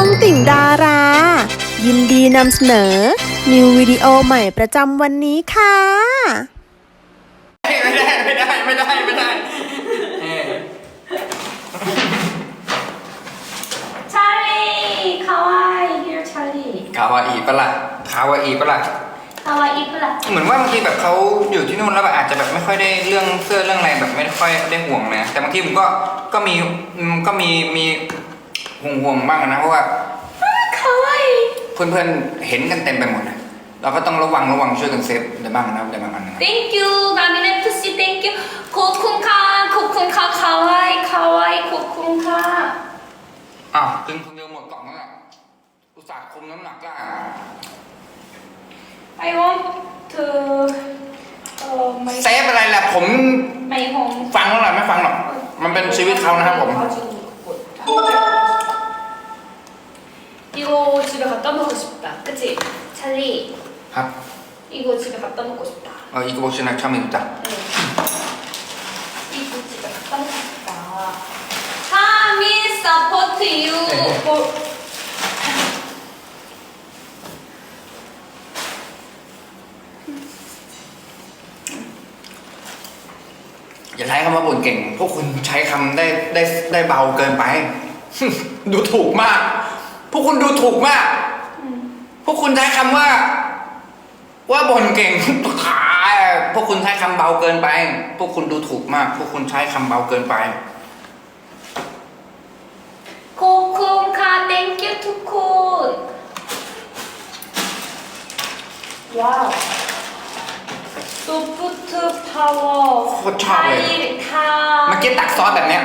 องติ่งดารา ยินดีนำเสนอ นิววิดีโอใหม่ประจำวันนี้ค่ะ ไม่ได้ไม่ได้ไม่ได้ไม่ได้เชาลีคาวาย here ชาลีคาวาอีปะล่ะคาวาอีปะล่ะคาวายอีปะล่ะเหมือนว่าบางทีแบบเขาอยู่ที่นู่นแล้วแบบอาจจะแบบไม่ค่อยได้เรื่องเสื้อเรื่องอะไรแบบไม่ค่อยได้ห่วงนะแต่บางทีผมก็ก็มีก็มีมี ห่วงๆบ้างนะเพราะว่าเขาเพื่อนๆเห็นกันเต็มไปหมดนะเราก็ต้องระวังระวังช่วยกันเซฟได้บ้างนะได้บ้างอันะ thank you นามินเอฟซี thank you ขอบคุณค่ะขอบคุณค่ะคาวายคาวายขอบคุณค่ะอ้าวกินคนเดียวหมดกล่องแล้วแหละอุตส่าห์คุมน้ำหนักได้ I want to เอ่อซฟอะไรแหละผมไม่หง ฟังหรอกไม่ฟังหรอกมันเป็นชีวิตเขานะครับผม 이거 집에 갖다 놓고 싶다 그치? 찰리 ครับ 이거 집에 갖다 놓고 싶다 เอออีกโบชินักชอบมีรู้จัก 네. 이거 집에 갖다 놓고 싶다 하민 서포트 유 네. for อย่าใช้คำว่าบ่นเก่ง พวกคุณใช้คำได้ได้ได้เบาเกินไป ดูถูกมาก พวกคุณดูถูกมาก พวกคุณใช้คำว่า ว่าบ่นเก่ง ขาพวกคุณใช้คำเบาเกินไป พวกคุณดูถูกมาก พวกคุณใช้คำเบาเกินไป ขอบคุณค่ะ thank you ทุกคนว้าวซูปเปอร์พาวเวอร์โคตรชอบเลยท่ะ เมื่อกี้ตักซอสแบบเนี้ย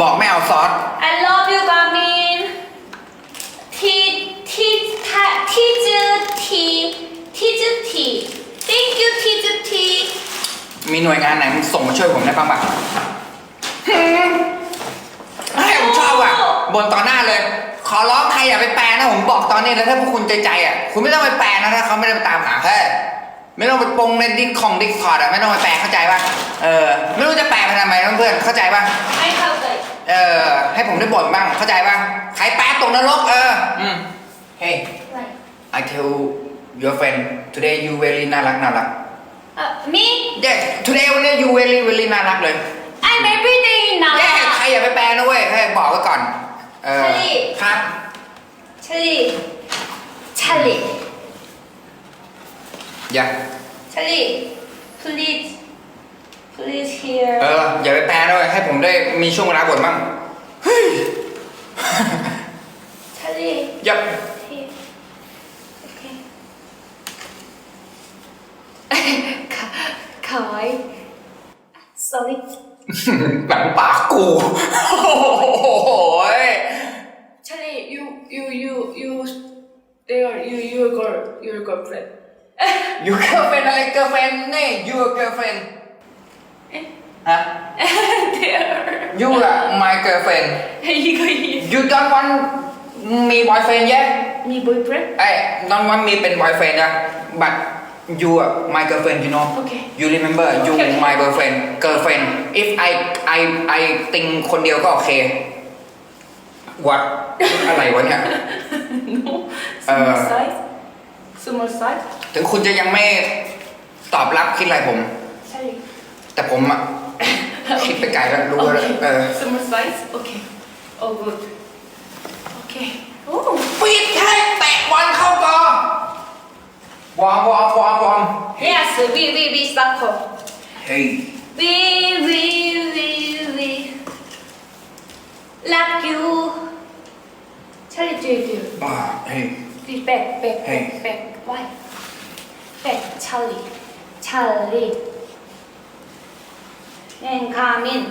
บอกไม่เอาซอส I love you กามินที่ที่ท่าที่จืดทีที่จืดที Thank you ที่จืดทีมีหน่วยงานไหนมึงส่งมาช่วยผมได้บ้างปะให้ผมชอบอะบนต่อหน้าเลย ขอร้องใครอย่าไปแปลนะผมบอกตอนนี้แล้วถ้าพวกคุณใจใจอะคุณไม่ต้องไปแปลนะถ้าเขาไม่ได้ไปตามหาเฮ้ยไม่ต้องไปปงในดิคของดิคคอร์ดอะไม่ต้องไปแปลเข้าใจป่ะเออไม่รู้จะแปลไปทำไมเพื่อนๆเข้าใจป่ะไม่เข้าใจ เออ ให้ผมได้บ่นบ้าง เข้าใจป่ะใครแป๊ดตกนรกเออ อืม Hey Right. I tell your friend today you very น่ารักน่ารัก Uh, me? Yes today วันนี้ you very very น่ารักเลย I'm everything แย่ใคร now. อย่าไปแปลนะเว้ยให้บอกไว้ก่อน เออ ใช่ ครับ Charlie. Charlie. อย่า Charlie. Please please hear เออ อย่าไปแปลด้วยให้ผมได้มีช่วงเวลาบ่นบ้างเฮ้ยใช่หยับ here okay ค่ะขาวไว้ sorry หลังปากกูโอ้โหย Teddy you you you you they are you you girl you girlfriend อยู่เกิร์เฟนอะไรเกิร์เฟนนี่อยู่เกิร์เฟน ฮะ there you อะ my girlfriend 이거 이 you don't want me boyfriend yet 네 boyfriend ไอ้ don't want me เป็น boyfriend นะ but you อะ my girlfriend you know okay you remember you Okay, okay. my girlfriend girlfriend if I I I ติงคนเดียวก็โอเค what อะไรวะเนี่ย no Uh, small size small size ถึงคุณจะยังไม่ตอบรับคิดอะไรผม 찰리 แต่ผมอะคิดไปไกลแล้วรู้แล้ว Okay. เออ Small size? Okay. Oh, good. Okay. Oh. ปิดแค่แตะบอลเข้ากอวอร์มวอร์มวอร์มวอร์ม Yes, we, we, we, soccer. เฮ้ย We, we, we, we. Love you. Charlie, do you do? อ่าเฮ้ย We back, back, Hey. back, back. Why? Back, Charlie. Charlie. And come in.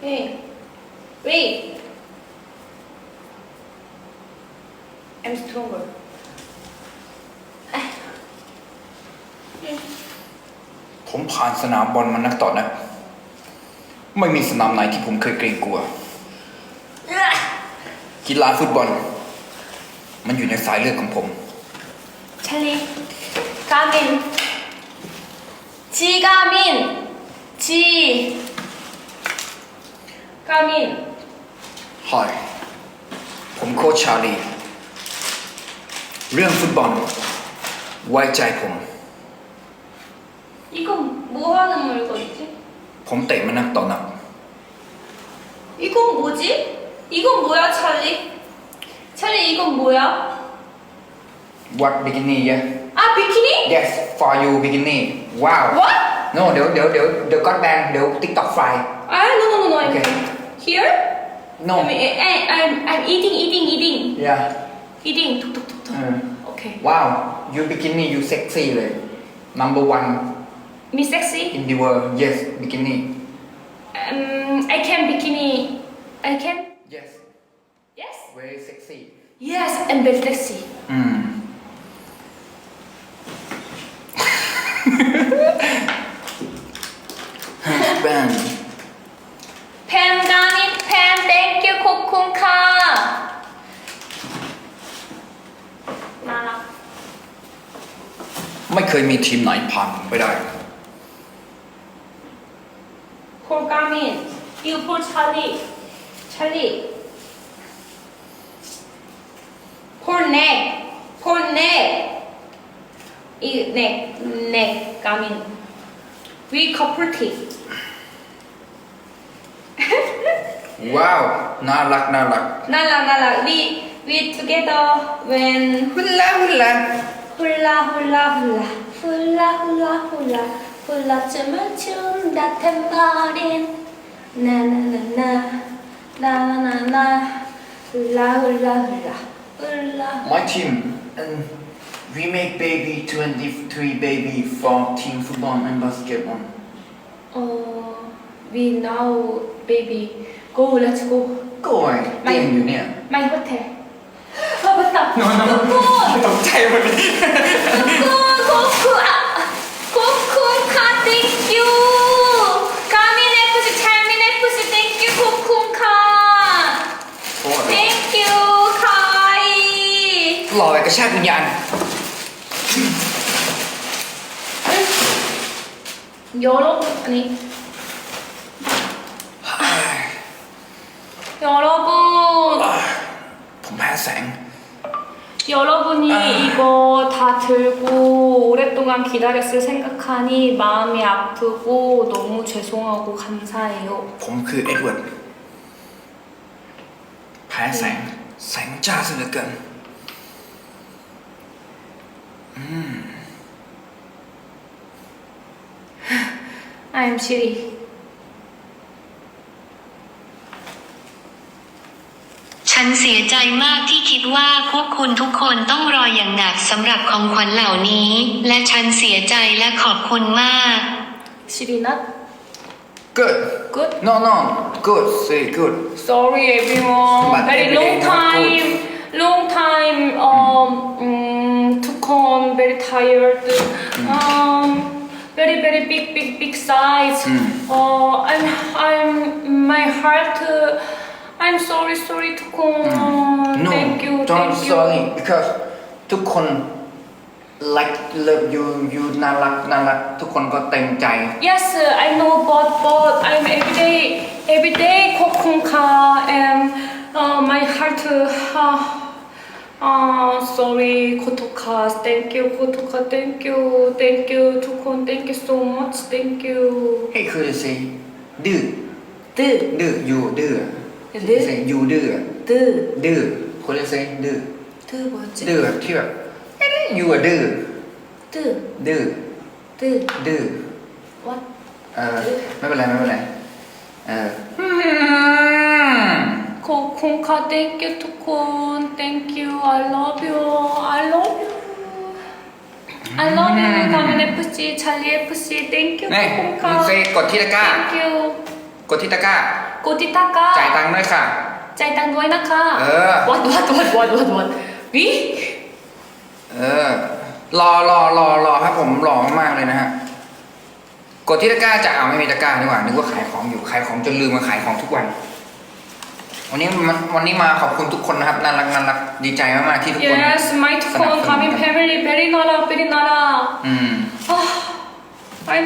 Hey. Wait. I'm stronger. ผมผ่านสนามบอลมานักต่อนะ ไม่มีสนามไหนที่ผมเคยเกรงกลัว กีฬาฟุตบอล มันอยู่ในสายเลือดของผม 찰리. 가민. 지가민. 지. 가민. Hi ผมโค้ชชาลี เรื่องฟุตบอล ไว้ใจผม 이건 뭐 하는 물건이지? ผมเตะมันนักต่อนัก 이건 뭐지? 이건 뭐야, 찰리? 찰리, 이건 뭐야? What bikini yeah 아, 비키니? Yes for you bikini Wow What? No, เดี๋ยวเดี๋ยวเดี๋ยวก็แบงเดี๋ยว TikTok No, เดี๋ยวเดี๋ยวเดี๋ยวเดี๋ยวก็แบนเดี๋ยวติ๊กต็อกไฟ Ah, no, no, no, no. Okay. here. No I mean, I, I'm, I'm eating, eating, eating, yeah eating. Tuk, tuk, tuk, tuk. เออ Okay. Wow, you bikini you sexy เลย number one Me sexy. in the world yes bikini Um, I can bikini. I can. yes Yes. very sexy Yes, I'm very sexy. อืม ทีมไหนผ่านผมไปได้ 폴 가민. 이거 폴 찰리. 찰리. 폴 넥. 폴 넥. 이 넥. 넥. 가민. 위 커플티. ว้าว น่ารักน่ารัก 날라 날라. 위. 위 together when หุ่นละหุ่นละ 훌라 훌라 훌라 hula hula hula Na na na na Na na na na Hula hula hula Hula My team and we make baby 23 baby for team football and basketball. Oh, we now baby go let's go. Go on, เต้นอยู่เนี่ย My hotel. Oh, เออภาษา No, no, no. Oh, go go go. หล่อแบบกระชากวิญญาณ 여러분, 아니. 여러분, ผมแพ้แสง 여러분이 아. 이거 다 들고 오랫동안 기다렸을 생각하니 마음이 아프고 너무 죄송하고 감사해요. ผมคือเอ็ดเวิร์ดแพ้แสง แสงจ้าซะเหลือเกิน I'm Shiri. ฉันเสียใจมากที่คิดว่าพวกคุณทุกคนต้องรออย่างหนักสำหรับของขวัญเหล่านี้ และฉันเสียใจและขอบคุณมาก Shiri not good good. no no good say good Sorry everyone. But very every long day not time, long time. Um, um, to come very tired. Um, very very big big big size. Mm. Uh, I'm I'm my heart. Uh, I'm sorry sorry to come. no Thank you don't thank you. sorry because ทุกคน like love you you น่ารักน่ารักทุกคนก็เต็มใจ Yes, I know, but but I'm every day, every day kokunka and uh, my heart. Uh, uh, sorry, kotoka. Thank you, kotoka. Thank you, thank you, tukon. Thank you so much. Thank you. ให้คือ say ดื้อ 뜨, ดื้อ you ดื้อ ดื้อ say you ดื้อ 뜨, ดื้อคนเรียก say ดื้อ 뜨 뭐지? ดื้อแบบที่แบบ you อะดื้อ 뜨, ดื้อ 뜨. ดื้อ What? เออไม่เป็นไรไม่เป็นไรเออ 코kunka. Thank you, tukon. Thank you. I love you. I love you. I love you, 가면 FC, 찰리 FC. Thank you, นี่คุณเซ 코kunka. กดที่ตะกร้า Thank you. กดที่ตะกร้า 고디타카. จ่ายตังค์ด้วยค่ะ 짜이땅 노이나카. 어. What, what, what, what, what, what? 위? เออ รอรอรอรอครับผมรอมากๆเลยนะฮะ กดที่ตะกร้าจะเอาไม่มีตะกร้าดีกว่านึกว่าขายของอยู่ขายของจนลืมมาขายของทุกวัน วันนี้วันนี้มาขอบคุณทุกคนนะครับน่ารักน่ารักดีใจมากๆที่ทุกคน yes ไม่ทุกคนทำให้ very very น่ารัก very น่ารัอืม I'm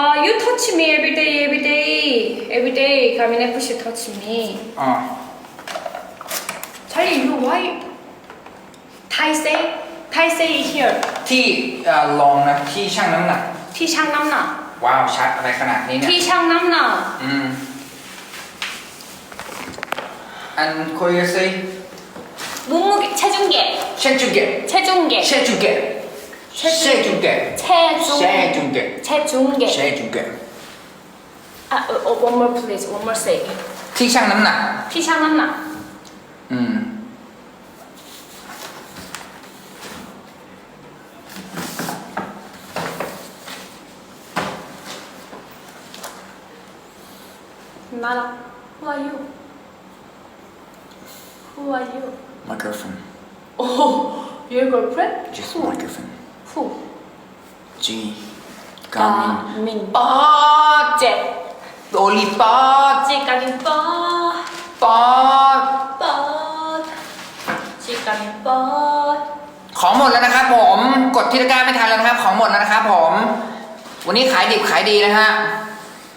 uh you touch me every day every day every day คามิน FC touch me อ๋ Tell you why Tai say Tai say here ที่ลองนะที่ช่างน้ำหนัก ที่ช่างน้ำหนัก ว้าวชัดอะไรขนาดนี้เนี่ยที่ช่างน้ำหนักอืม 안 코에서의 몸무게 체중계 체중계 체중계 체중계 체중계 체중 체중계 체중계 체중계 아, 어, 어, one more please, one more say. 티샹 남나 피샹 한나 음 나라. Who are you? Who are you? My girlfriend. Oh, your girlfriend? Just Who? my girlfriend. Who? G. Gamin. Gamin. Baje. Only baje. Gamin ba. Ba. Ba. G. Gamin ba. ของหมดแล้วนะครับผม กดที่ตะกร้าไม่ทันแล้วนะครับ ของหมดแล้วนะครับผม วันนี้ขายดิบขายดีนะฮะ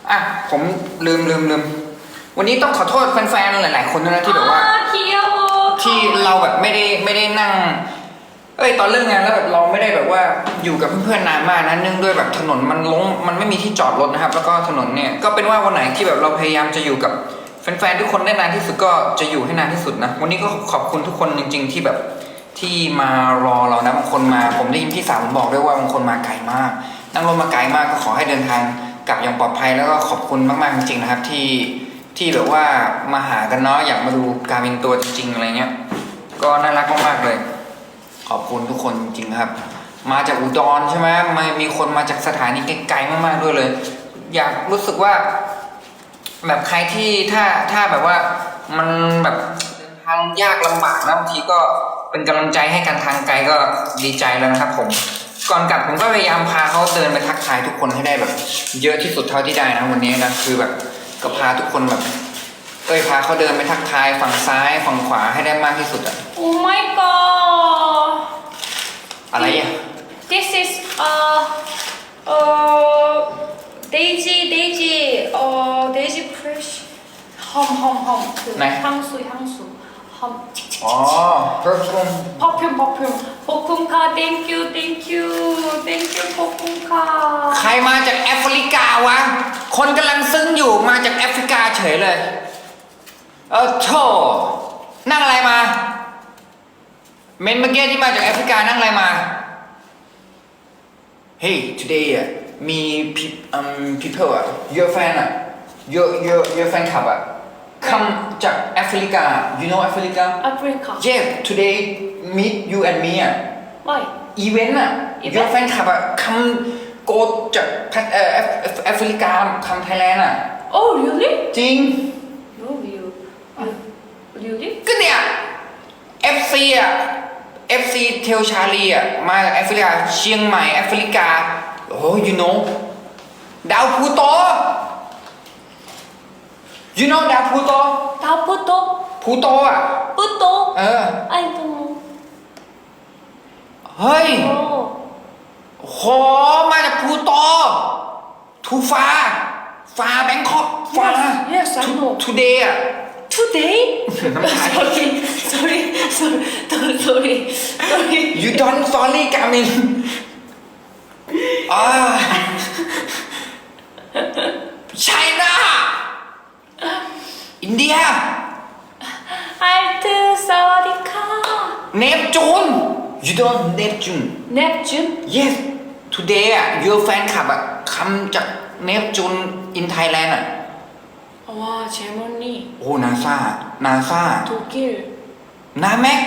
อะ ผมลืมลืมลืม วันนี้ต้องขอโทษแฟนๆ หลายๆ คนนะที่แบบว่า ที่เราแบบไม่ได้ไม่ได้นั่ง เอ้ยตอนเลิกงานแล้วแบบเราไม่ได้แบบว่าอยู่กับเพื่อนๆนานมากนะเนื่องด้วยแบบถนนมันลงมันไม่มีที่จอดรถนะครับ แล้วก็ถนนเนี่ยก็เป็นว่าวันไหนที่แบบเราพยายามจะอยู่กับแฟนๆทุกคนได้นานที่สุดก็จะอยู่ให้นานที่สุดนะวันนี้ก็ขอบคุณทุกคนจริง ๆ ที่แบบที่มารอเรานะบางคนมา ผมได้ยินพี่สาวผมบอกด้วยว่าบางคนมาไกลมาก นั่งรถมาไกลมากก็ขอให้เดินทางกลับอย่างปลอดภัยแล้วก็ขอบคุณมากๆจริงๆนะครับที่ ที่แบบว่ามาหากันเนาะอยากมาดูการเป็นตัวจริงๆอะไรเงี้ย ก็น่ารักมากๆเลย ขอบคุณทุกคนจริงๆครับ มาจากอุดรใช่ไหมมามีคนมาจากสถานีไกลๆมากๆด้วยเลย อยากรู้สึกว่า แบบใครที่ถ้าถ้าแบบว่ามันแบบเดินทางยากลำบากนะบางทีก็เป็นกำลังใจให้กันทางไกลก็ดีใจแล้วนะครับผมก่อนกลับผมก็พยายามพาเขาเดินไปทักทายทุกคนให้ได้แบบ เยอะที่สุดเท่าที่ได้นะวันนี้นะคือแบบ ก็พาทุกคนแบบ เอ้ยพาเขาเดินไปทักทายฝั่งซ้ายฝั่งขวาให้ได้มากที่สุดอะ Oh my god อะไรอะ This is uh uh Daisy Daisy uh Daisy Fresh หอมหอมหอมคือไหน ฮังสุยฮังสุหอม อ๋อเพิ่มเพิ่ perfume perfume ปกคุมค่ะ thank you thank you thank you ปกคุมค่ะ ใครมาจากแอฟริกาวะ คนกำลังซึ้งอยู่มาจากแอฟริกาเฉยเลย เออโชนั่งอะไรมา เมนเมื่อกี้ที่มาจากแอฟริกานั่งอะไรมา Hey today อะมี people อะ your fan อะ your your your fan club อะ come จากแอฟริกา you know แอฟริกา Africa yeah today meet you and me อะ why event อะ your fan club อะ come โกดจากแพทเอ่อแอฟแอฟแอฟริกาคำไทยแลนด์อะ Oh really จริง No you you really ก็เนี่ย FC อะ FC เทลชาลีอะมาจากแอฟริกาเชียงใหม่แอฟริกา โอ้ you know ดาวพลูโต you know ดาวพลูโต 다포토 พลูโตอะ 뿌또 เออ I don't know เฮ้ย Oh โห มาจากพลูโต to far far Bangkok. Far Yes, yes, I know. today ah. Today? sorry, sorry, sorry, sorry, sorry, you don't sorry กามินอ่า ah. China. India. I'm sorry. Neptune. You don't Neptune. Neptune? yes. Today อะ your fan คำจากเนปจูน in Thailand อ่ะ 와, 제모니. โอ้นาซานาซา 독일. นาแม็ก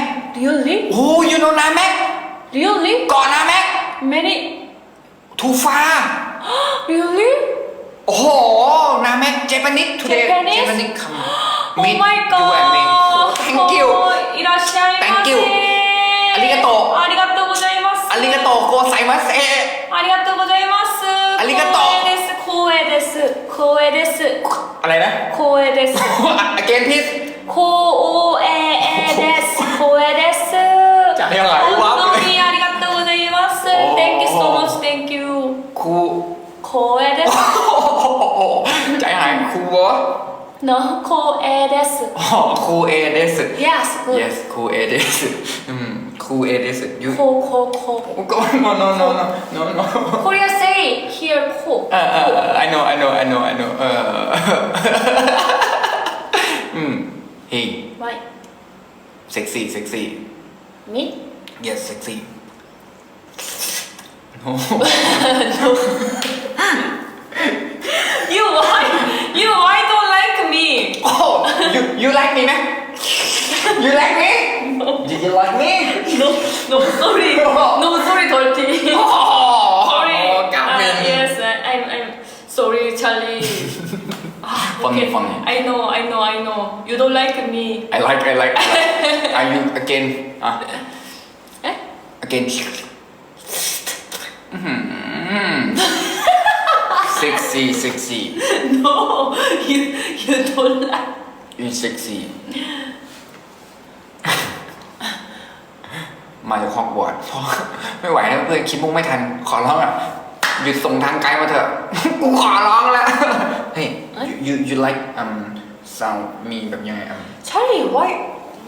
Really? โอ้ you know นาแม็ก Really? เกาะนาแม็ก Many? ทูฟา Really? โอ้โห นาแม็กเจแปนิส today Japanese? เจแปนิสคำ Oh meet my you and me god. thank you 어, 이라시아이마세. Thank you. 아리가또. 아리가또 고자이마스. อาริกาโตโกไซมัสเอะ 아리가또 고자이마스. 스 อริกาโต เดสคูเอเดสคูเอเดสอะไรนะคูเอเดสเกนพิสคูอูเอเอเดสคูเอเดสจะยังไงวะ本当にありがとうございます Thank you so much Thank you คูคูเอเดสใจหายคูวะ เอเดสอืมครูเอเดส you Ko, ko, ko. go no no no no no no Korea say here ko. เออเออเออ I know I know I know I know เอออืม hey Why? sexy sexy Me? yes sexy no You you you like me ไหม you like me did you like me No, no, sorry. No, sorry, dirty. โอ้โห sorry. กลับ Uh, เป็น yes, I- I'm, I'm sorry, Charlie. Ah, Funny, okay. funny. I know, I know, I know. You don't like me. I like I like I like are you again อ่ะ Eh? again อื้อหือ sexy sexy No, you, you don't like. you sexy มาจากฮอกวอตส์เพราะไม่ไหวแล้วเพื่อนคิดมุกไม่ทัน ขอร้องอะหยุดส่งทางไกลมาเถอะ กูขอร้องแล้ว เฮ้ย you you you like um sound มีแบบยังไงอะ Charlie, why,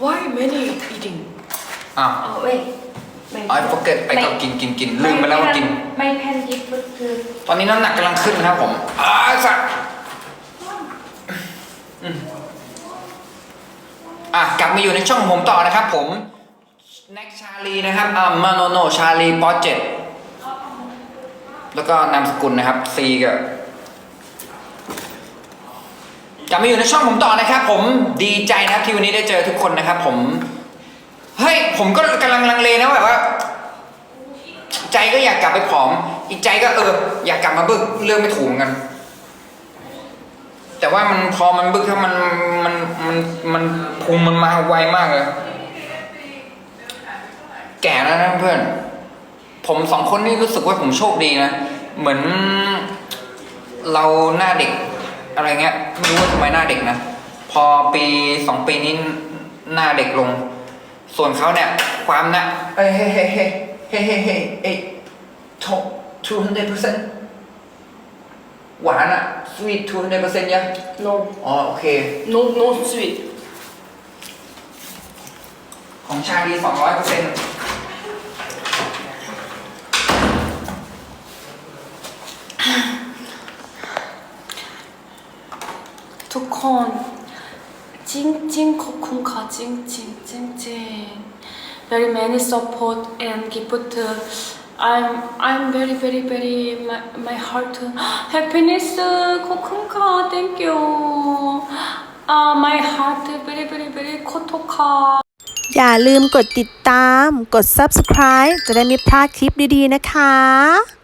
why many eating? อ้าว Oh wait. My, I forget ไปก็กินกินกินลืมไปแล้วว่ากิน My pen gift to ตอนนี้น้ำหนักกำลังขึ้นนะครับผมอ้าสัตว์อืมอะกลับ มาอยู่ในช่องผมต่อนะครับผมแน็กชาลีนะครับอ่ามาโนโนชาลีปอเจ็ดแล้วก็นามสกุลนะครับซีกับกลับมาอยู่ในช่องผมต่อนะครับ ผมดีใจนะครับที่วันนี้ได้เจอทุกคนนะครับ ผมเฮ้ยผมก็กำลังลังเลนะแบบว่า ใจก็อยากกลับไปผอม อีกใจก็เออ อยากกลับมาบึกเรื่องไม่ถูกเหมือนกัน แต่ว่ามันพอมันบึกถ้ามันมันมันมันพุงมันมาไวมากเลย แก่แล้วนะเพื่อน ผมสองคนนี่รู้สึกว่าผมโชคดีนะ เหมือนเราหน้าเด็ก อะไรเงี้ยไม่รู้ว่าทำไมหน้าเด็กนะ พอปีสองปีนี้หน้าเด็กลง ส่วนเขาเนี่ย ความนะเอ้ยเฮ้เฮ้เฮ้เฮ้เฮ้เฮ้ยเอ้ยทก two hundred percent หวานอะ sweet two hundred percent ยัง No, อ๋อโอเค no, no sweet. ของชาดีสองร้อยเปอร์เซ็นต์ทุกคนจริงจริงๆขอบคุณค่ะจริงจริงจริงจริง very many support and gift I'm I'm very very very my my heart happiness ขอบคุณค่ะ thank you uh, my heart very very very ขอโทษค่ะอย่าลืมกดติดตาม กด subscribe จะได้ไม่พลาดคลิปดีๆนะคะ